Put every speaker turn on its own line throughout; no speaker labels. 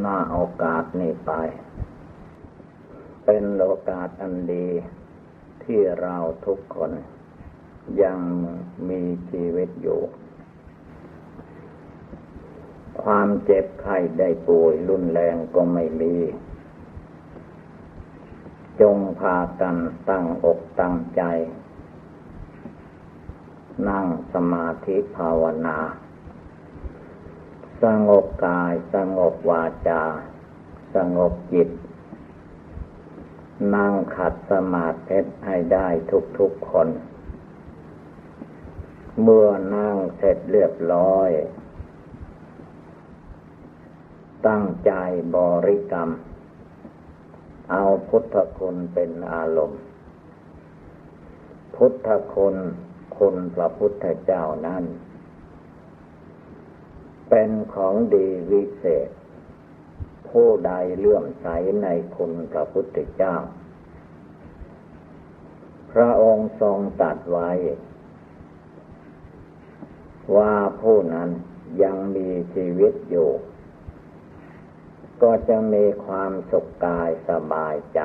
หน้าโอกาสนี้ไป เป็นโอกาสอันดีที่เราทุกคนยังมีชีวิตอยู่ ความเจ็บไข้ได้ป่วยรุนแรงก็ไม่มี จงพากันตั้งอกตั้งใจ นั่งสมาธิภาวนา สงบกาย สงบวาจา สงบจิต นั่งขัดสมาธิให้ได้ทุกๆคน เมื่อนั่งเสร็จเรียบร้อย ตั้งใจบริกรรม เอาพุทธคุณเป็นอารมณ์ พุทธคุณคุณพระพุทธเจ้านั้น เป็นของดีวิเศษ ผู้ใดเลื่อมใสในคุณพระพุทธเจ้า พระองค์ทรงตัดไว้ ว่าผู้นั้นยังมีชีวิตอยู่ ก็จะมีความสุขกายสบายใจ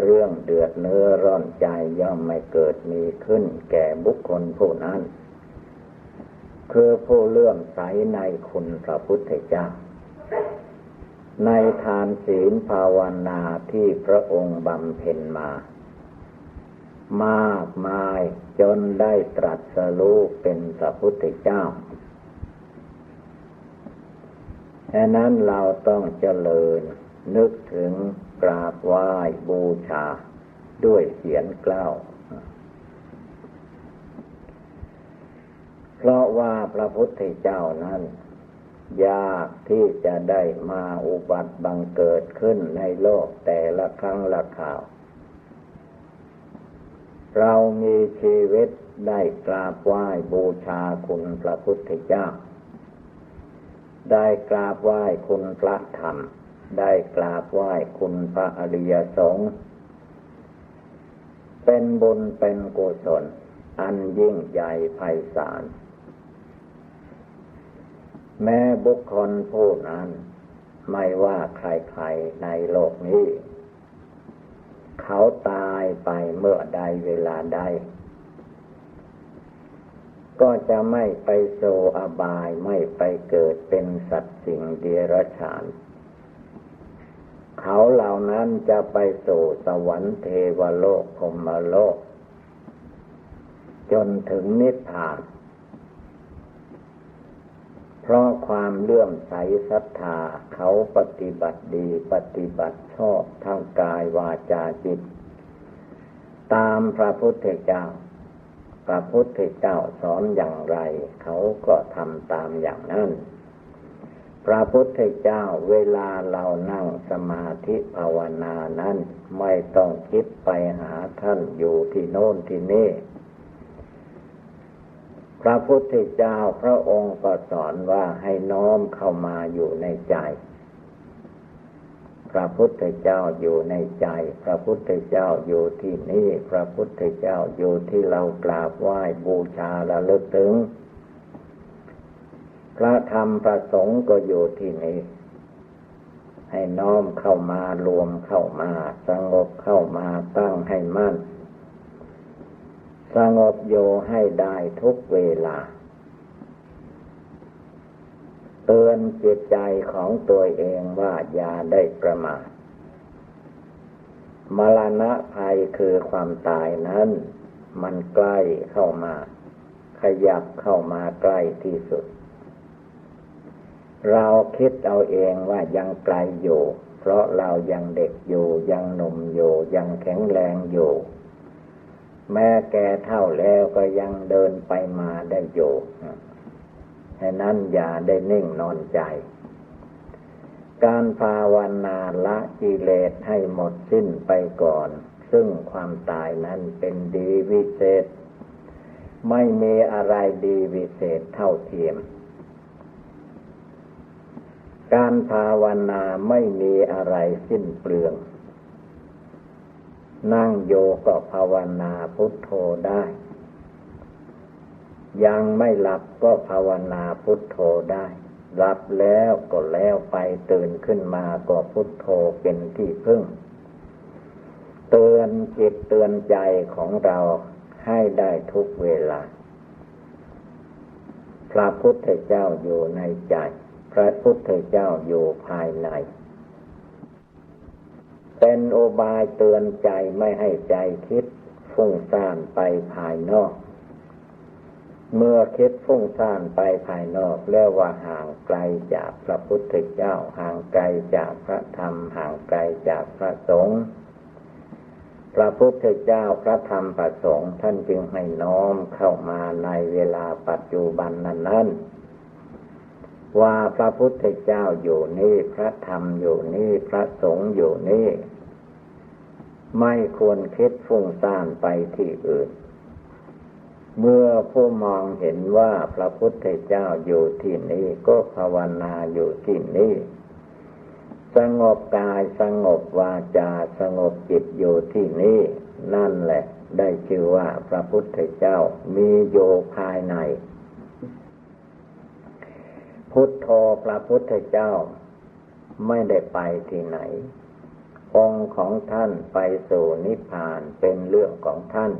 เรื่องเดือดเนื้อร้อนใจย่อมไม่เกิดมีขึ้นแก่บุคคลผู้นั้น คือผู้เลื่อมใสในคุณพระพุทธเจ้า ในทานศีลภาวนาที่พระองค์บำเพ็ญมา มากมายจนได้ตรัสรู้เป็นพระพุทธเจ้าฉะนั้นเราต้องเจริญ นึกถึงกราบไหว้บูชา ด้วยเสียงกล้าว เพราะว่าพระพุทธเจ้านั้น ยากที่จะได้มาอุบัติบังเกิดขึ้นในโลกแต่ละครั้งละข่าว เรามีชีวิตได้กราบไหว้บูชาคุณพระพุทธเจ้า ได้กราบไหว้คุณพระธรรม ได้กราบไหว้คุณพระอริยสงฆ์เป็นบุญเป็นกุศลอันยิ่งใหญ่ไพศาล แม้บุคคลผู้นั้น ไม่ว่าใครๆในโลกนี้ เขาตายไปเมื่อใดเวลาใด ก็จะไม่ไปโซอบายไม่ไปเกิดเป็นสัตว์สิ่งเดรัจฉาน เขาเหล่านั้นจะไปสู่สวรรค์เทวโลกพรมโลก จนถึงนิพพาน เพราะความเลื่อมใสศรัทธาเขาปฏิบัติดีปฏิบัติชอบทางกายวาจาจิต ตามพระพุทธเจ้า พระพุทธเจ้าสอนอย่างไร เขาก็ทำตามอย่างนั้น พระพุทธเจ้าเวลาเรานั่งสมาธิภาวนานั้น ไม่ต้องคิดไปหาท่านอยู่ที่โน่นที่นี่ พระพุทธเจ้าพระองค์ก็สอนว่าให้น้อมเข้ามาอยู่ในใจ พระพุทธเจ้าอยู่ในใจ พระพุทธเจ้าอยู่ที่นี่ พระพุทธเจ้าอยู่ที่เรากราบไหว้บูชาระลึกถึง พระธรรมพระสงฆ์ก็อยู่ที่นี่ ให้น้อมเข้ามารวมเข้ามา สงบเข้ามาตั้งให้มั่น สงบโยให้ได้ทุกเวลา เตือนจิตใจของตัวเองว่าอย่าได้ประมาทมรณะภัยคือความตายนั้น มันใกล้เข้ามา ขยับเข้ามาใกล้ที่สุด เราคิดเอาเองว่ายังไกลอยู่ เพราะเรายังเด็กอยู่ยังหนุ่มอยู่ยังแข็งแรงอยู่ แม้แก่เท่าแล้วก็ยังเดินไปมาได้อยู่ฉะนั้นอย่าได้นิ่งนอนใจ การภาวนาละกิเลสให้หมดสิ้นไปก่อน ซึ่งความตายนั้นเป็นดีวิเศษ ไม่มีอะไรดีวิเศษเท่าเทียม การภาวนาไม่มีอะไรสิ้นเปลือง นั่งโยก็ภาวนาพุทโธได้ ยังไม่หลับก็ภาวนาพุทโธได้หลับแล้วก็แล้วไปตื่นขึ้นมาก็พุทโธเป็นที่พึ่ง เตือนจิตเตือนใจของเราให้ได้ทุกเวลา พระพุทธเจ้าอยู่ในใจ พระพุทธเจ้าอยู่ภายใน เป็นโอบายเตือนใจไม่ให้ใจคิดฟุ้งซ่านไปภายนอก เมื่อคิดฟุ้งซ่านไปภายนอกแล้วว่าห่างไกลจากพระพุทธเจ้า ห่างไกลจากพระธรรม ห่างไกลจากพระสงฆ์พระพุทธเจ้าพระธรรมประสงค์ท่านจึงให้น้อมเข้ามาในเวลาปัจจุบันนั้นนั้นว่าพระพุทธเจ้าอยู่นี่ พระธรรมอยู่นี่ พระสงฆ์อยู่นี่ ไม่ควรคิดฟุ้งซ่านไปที่อื่น เมื่อผู้มองเห็นว่าพระพุทธเจ้าอยู่ที่นี่ก็ภาวนาอยู่ที่นี่สงบกายสงบวาจาสงบจิตอยู่ที่นี่นั่นแหละ ได้ชื่อว่าพระพุทธเจ้ามีโยภายใน พุทโธพระพุทธเจ้าไม่ได้ไปที่ไหน องค์ของท่านไปสู่นิพพานเป็นเรื่องของท่าน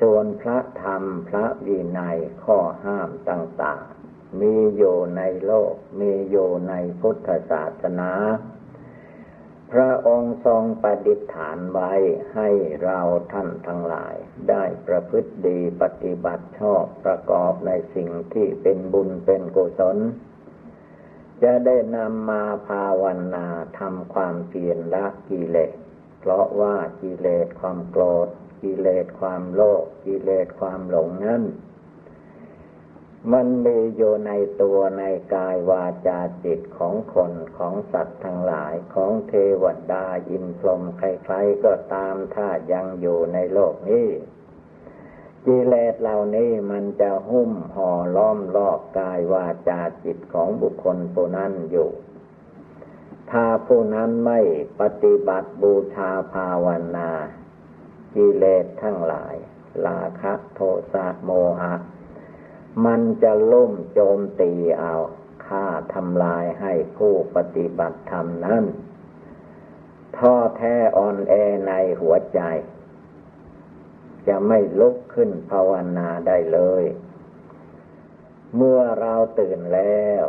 ส่วนพระธรรมพระวินัยข้อห้ามต่าง ๆ มีอยู่ในโลก มีอยู่ในพุทธศาสนา พระองค์ทรงประดิษฐานไว้ให้เราท่านทั้งหลาย ได้ประพฤติดีปฏิบัติชอบประกอบในสิ่งที่เป็นบุญเป็นกุศล จะได้นำมาภาวนาทำความเพียรละกิเลส เพราะว่ากิเลสความโกรธ กิเลสความโลภกิเลสความหลงนั้นมันมีอยู่ในตัวในกายวาจาจิตของคนของสัตว์ทั้งหลายของเทวดาอินพรหมใครๆก็ตามถ้ายังอยู่ในโลกนี้ กิเลสเหล่านี้มันจะหุ้มห่อล้อมรอบกายวาจาจิตของบุคคลผู้นั้นอยู่ ถ้าผู้นั้นไม่ปฏิบัติบูชาภาวนา กิเลสทั้งหลายลาคะโทสะโมหะ มันจะล่มโจมตีเอาฆ่าทำลายให้ผู้ปฏิบัติธรรมนั้นท้อแท้อ่อนแอในหัวใจ จะไม่ลุกขึ้นภาวนาได้เลย เมื่อเราตื่นแล้ว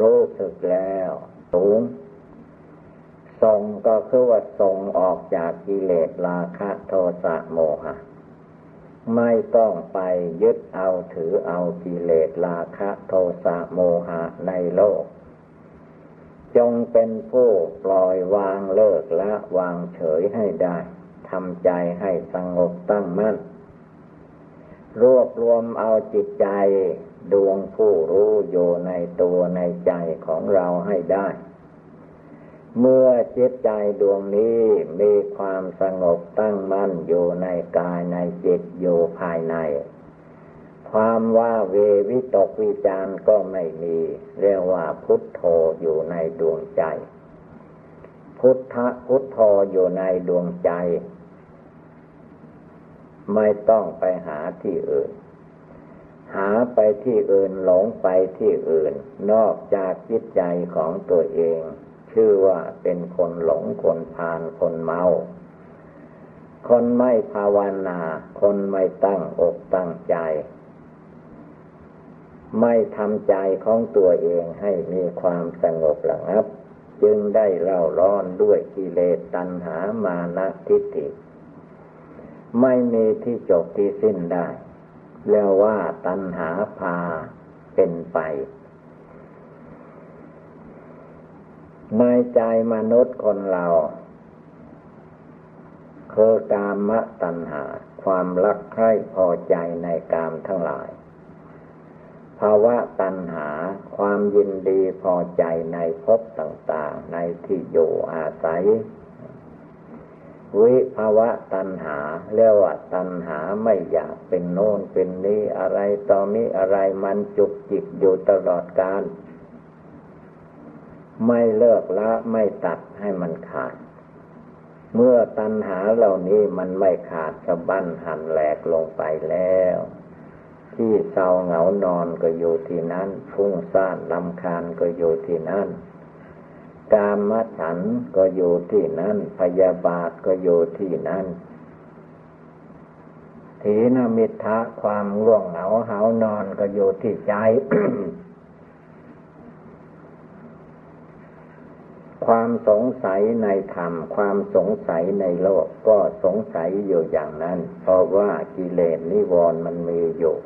รู้สึกแล้วสูงส่งก็คือว่าส่งออกจากกิเลสราคะโทสะโมหะ ไม่ต้องไปยึดเอาถือเอากิเลสราคะโทสะโมหะในโลก จงเป็นผู้ปล่อยวางเลิกละวางเฉยให้ได้ ทำใจให้สงบตั้งมั่น รวบรวมเอาจิตใจดวงผู้รู้อยู่ในตัวในใจของเราให้ได้ เมื่อจิตใจดวงนี้มีความสงบตั้งมั่นอยู่ในกายในจิตอยู่ภายใน ความว่าเววิตกวิจารก็ไม่มี เรียกว่าพุทโธอยู่ในดวงใจ พุทธพุทโธอยู่ในดวงใจ ไม่ต้องไปหาที่อื่น หาไปที่อื่นหลงไปที่อื่น นอกจากจิตใจของตัวเอง ชื่อว่าเป็นคนหลงคนพานคนเมา คนไม่ภาวนา คนไม่ตั้งอกตั้งใจไม่ทำใจของตัวเองให้มีความสงบระงับ จึงได้เล่าร้อนด้วยกิเลสตัณหามานะทิฏฐิ ไม่มีที่จบที่สิ้นได้เรียกว่าตัณหาพาเป็นไป ในใจมนุษย์คนเราคือกามตัณหา ความรักใคร่พอใจในกามทั้งหลาย ภาวะตัณหาความยินดีพอใจในภพต่าง ๆ ในที่อยู่อาศัย วิภาวะตัณหาเรียกว่าตัณหาไม่อยากเป็นโน่นเป็นนี้อะไรต่อมีอะไรมันจุกจิกอยู่ตลอดกาลไม่เลิกละไม่ตัดให้มันขาด เมื่อตัณหาเหล่านี้มันไม่ขาดสะบั้นหันแหลกลงไปแล้ว ที่เศร้าเหงานอนก็อยู่ที่นั้นฟุ้งซ่านลำคาญก็อยู่ที่นั้นกามฉันก็อยู่ที่นั้นพยาบาทก็อยู่ที่นั้นถีนมิทะความง่วงเหงาหานอนก็อยู่ที่ใจ ความสงสัยในธรรม ความสงสัยในโลกก็สงสัยอยู่อย่างนั้น เพราะว่ากิเลสนิวรณ์มันมีอยู่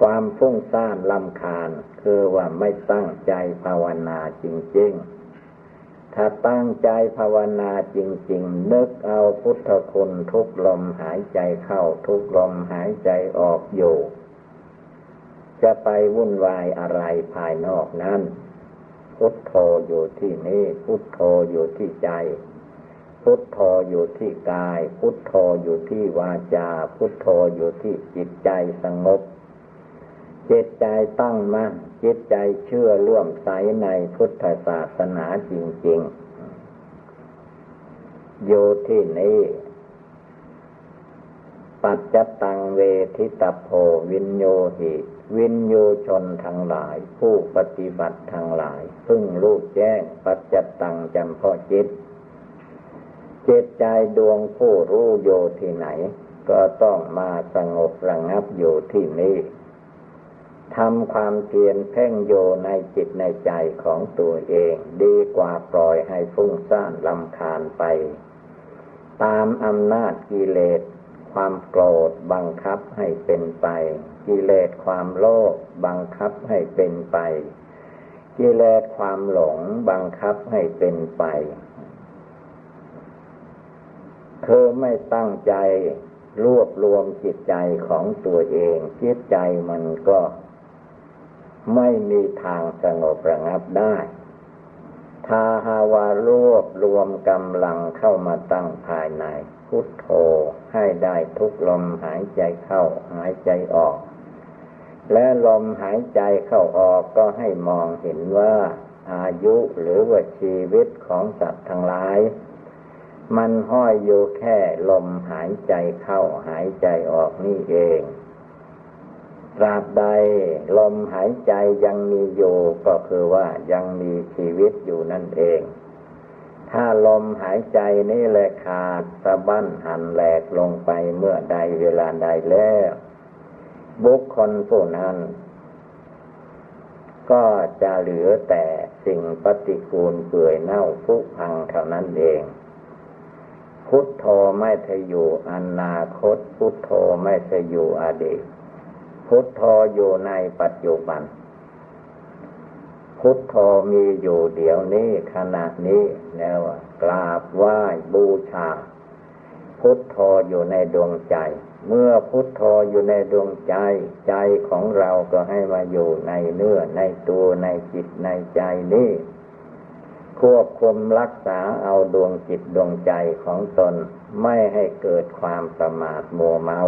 ความฟุ้งซ่านลำคาญคือว่าไม่ตั้งใจภาวนาจริง ๆ ถ้าตั้งใจภาวนาจริง ๆ นึกเอาพุทธคุณทุกลมหายใจเข้าทุกลมหายใจออกอยู่ จะไปวุ่นวายอะไรภายนอกนั้น พุทโธอยู่ที่นี่ พุทโธอยู่ที่ใจ พุทโธอยู่ที่กาย พุทโธอยู่ที่วาจา พุทโธอยู่ที่จิตใจสงบ จิตใจตั้งมั่นจิตใจเชื่อเลื่อมใสในพุทธศาสนาจริง ๆ อยู่ที่นี่ปัจจตังเวทิตโพวินโยหิ วินโยชนทั้งหลาย ผู้ปฏิบัติทั้งหลาย พึ่งรู้แจ้ง ปัจจตังจำพ่อจิตจิตใจดวงผู้รู้โยที่ไหน ก็ต้องมาสงบระงับอยู่ที่นี่ ทำความเพียรเพ่งโยในจิตในใจของตัวเอง ดีกว่าปล่อยให้ฟุ้งซ่านลำคาญไป ตามอำนาจกิเลส ความโกรธบังคับให้เป็นไป กิเลสความโลภบังคับให้เป็นไป กิเลสความหลงบังคับให้เป็นไปคือไม่ตั้งใจรวบรวมจิตใจของตัวเอง จิตใจมันก็ ไม่มีทางสงบระงับได้ถ้าหาวารวบรวมกำลังเข้ามาตั้งภายใน พุทโธให้ได้ทุกลมหายใจเข้าหายใจออก และลมหายใจเข้าออกก็ให้มองเห็นว่า อายุหรือว่าชีวิตของสัตว์ทั้งหลาย มันห้อยอยู่แค่ลมหายใจเข้าหายใจออกนี่เอง ตราบใดลมหายใจยังมีอยู่ก็คือว่ายังมีชีวิตอยู่นั่นเอง ถ้าลมหายใจนี่แหละขาดสะบั้นหันแหลกลงไปเมื่อใดเวลาใดแล้ว บุคคลผู้นั้น ก็จะเหลือแต่สิ่งปฏิกูลเปื่อยเน่าผุพังเท่านั้นเองพุทโธไม่ทอยู่อนาคต พุทโธไม่ทอยู่อดีต พุทโธอยู่ในปัจจุบัน พุทโธมีอยู่เดี๋ยวนี้ขณะนี้แล้วกราบไหว้บูชา พุทโธอยู่ในดวงใจ เมื่อพุทโธอยู่ในดวงใจ ใจของเราก็ให้มาอยู่ในเนื้อในตัวในจิตในใจนี้ควบคุมรักษาเอาดวงจิตดวงใจของตน ไม่ให้เกิดความประมาทมัวเมา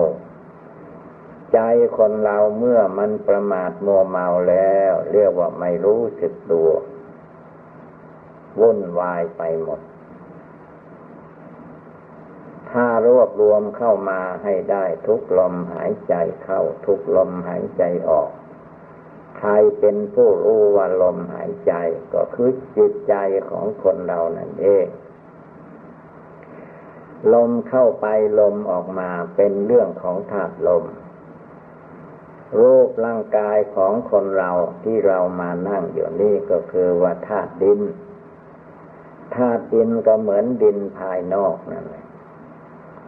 ใจคนเราเมื่อมันประมาทมัวเมาแล้ว เรียกว่าไม่รู้สึกตัววุ่นวายไปหมด ถ้ารวบรวมเข้ามาให้ได้ทุกลมหายใจเข้า ทุกลมหายใจออก ใครเป็นผู้รู้ว่าลมหายใจก็คือจิตใจของคนเรานั่นเองลมเข้าไปลมออกมาเป็นเรื่องของธาตุลม รูปร่างกายของคนเราที่เรามานั่งอยู่นี่ก็คือว่าธาตุดินธาตุดินก็เหมือนดินภายนอกนั่นแหละ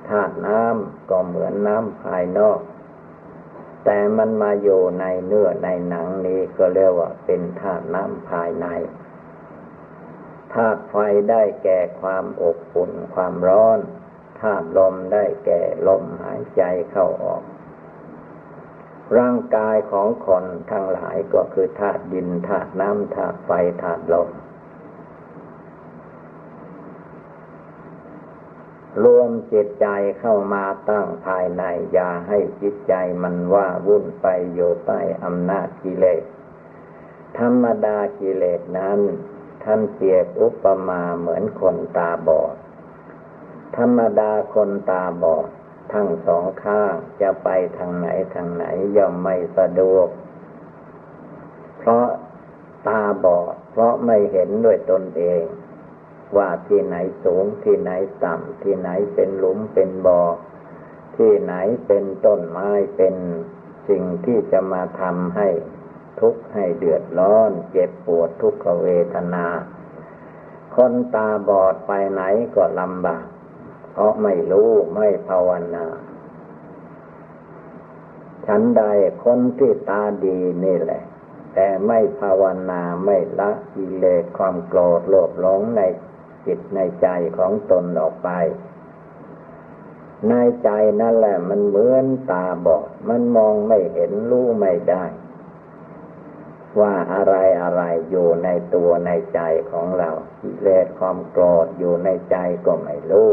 ธาตุน้ำก็เหมือนน้ำภายนอก แต่มันมาอยู่ในเนื้อในหนังนี้ก็เรียกว่าเป็นธาตุน้ำภายในธาตุไฟได้แก่ความอบอุ่นความร้อนธาตุลมได้แก่ลมหายใจเข้าออก ร่างกายของคนทั้งหลายก็คือธาตุดินธาตุน้ำธาตุไฟธาตุลมรวมจิตใจเข้ามาตั้งภายใน อย่าให้จิตใจมันว่าวุ่นไปโยใต้อำนาจกิเลส ธรรมดากิเลสนั้น ท่านเปรียบอุปมาเหมือนคนตาบอด ธรรมดาคนตาบอด ทั้งสองข้างจะไปทางไหนทางไหนย่อมไม่สะดวก เพราะตาบอดเพราะไม่เห็นด้วยตนเอง ว่าที่ไหนสูงที่ไหนต่ำที่ไหนเป็นหลุมเป็นบ่อที่ไหนเป็นต้นไม้เป็นสิ่งที่จะมาทำให้ทุกข์ให้เดือดร้อน เจ็บปวดทุกขเวทนา คนตาบอดไปไหนก็ลำบาก เพราะไม่รู้ไม่ภาวนาฉันใดคนที่ตาดีนี่แหละ แต่ไม่ภาวนาไม่ละกิเลสความโกรธโลภหลงในจิตในใจของตนออกไป ในใจนั่นแหละมันเหมือนตาบอด มันมองไม่เห็นรู้ไม่ได้ ว่าอะไรอะไรอยู่ในตัวในใจของเรากิเลสความโกรธอยู่ในใจก็ไม่รู้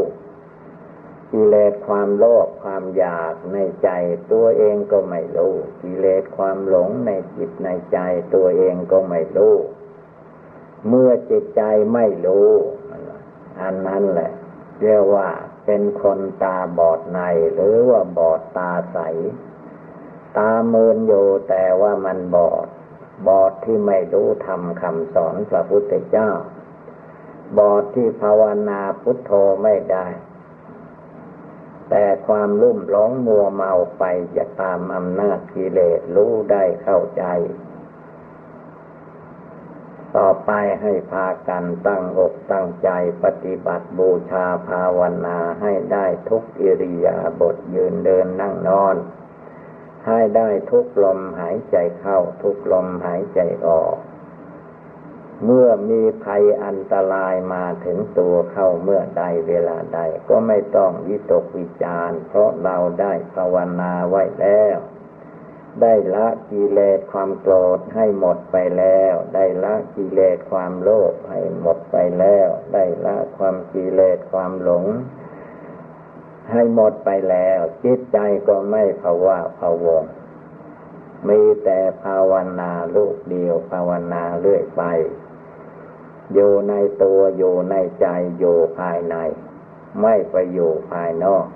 กิเลสความโลภความอยากในใจตัวเองก็ไม่รู้กิเลสความหลงในจิตในใจตัวเองก็ไม่รู้เมื่อจิตใจไม่รู้ อันนั้นแหละ เรียกว่าเป็นคนตาบอดในหรือว่าบอดตาใส ตาเมินอยู่แต่ว่ามันบอด บอดที่ไม่รู้ทำคำสอนพระพุทธเจ้า บอดที่ภาวนาพุทโธไม่ได้ แต่ความลุ่มหลงมัวเมาไปจะตามอำนาจกิเลสรู้ได้เข้าใจ ต่อไปให้พากันตั้งอกตั้งใจปฏิบัติบูชาภาวนาให้ได้ทุกอิริยาบถยืนเดินนั่งนอน ให้ได้ทุกลมหายใจเข้าทุกลมหายใจออก เมื่อมีภัยอันตรายมาถึงตัวเข้าเมื่อใดเวลาใด ก็ไม่ต้องวิตกวิจารเพราะเราได้ภาวนาไว้แล้ว ได้ละกิเลสความโกรธให้หมดไปแล้ว ได้ละกิเลสความโลภให้หมดไปแล้ว ได้ละความกิเลสความหลง ให้หมดไปแล้ว จิตใจก็ไม่ภาวะภาวงมีแต่ภาวนาลูกเดียวภาวนาเรื่อยไป อยู่ในตัวอยู่ในใจอยู่ภายใน ไม่ไปอยู่ภายนอก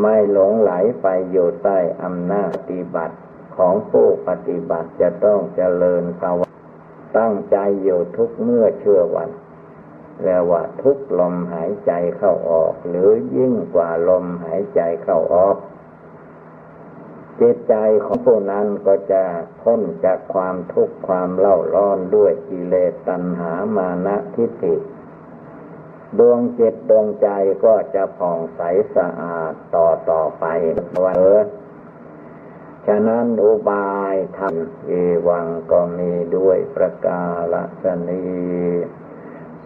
ไม่หลงไหลไปอยู่ใต้อำนาจปฏิบัติของผู้ปฏิบัติจะต้องเจริญภาวะตั้งใจอยู่ทุกเมื่อเชื่อวันแล้วว่าทุกลมหายใจเข้าออก หรือยิ่งกว่าลมหายใจเข้าออก จิตใจของผู้นั้นก็จะพ้นจากความทุกข์ความเล่าร้อนด้วยกิเลสตัณหามานะทิฏฐิดวงจิตดวงใจก็จะผ่องใสสะอาดต่อต่อไปว่าเออฉะนั้นอุบายธรรมเอวังก็มีด้วยประกาศนี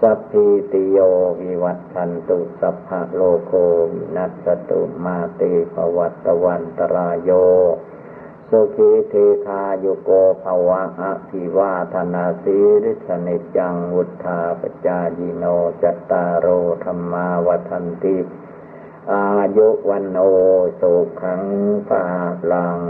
สัพพิติโยวิวัตชันตุสัพพะโลโควินัสตุมาเตภวัตวันตรายโยสุขีเทคาโยโกภวะอภิวาธนาสีริสนิจังวุธาปจายิโนจตารโรธรรมาวันติ อายุวันโนสุขังภาลัง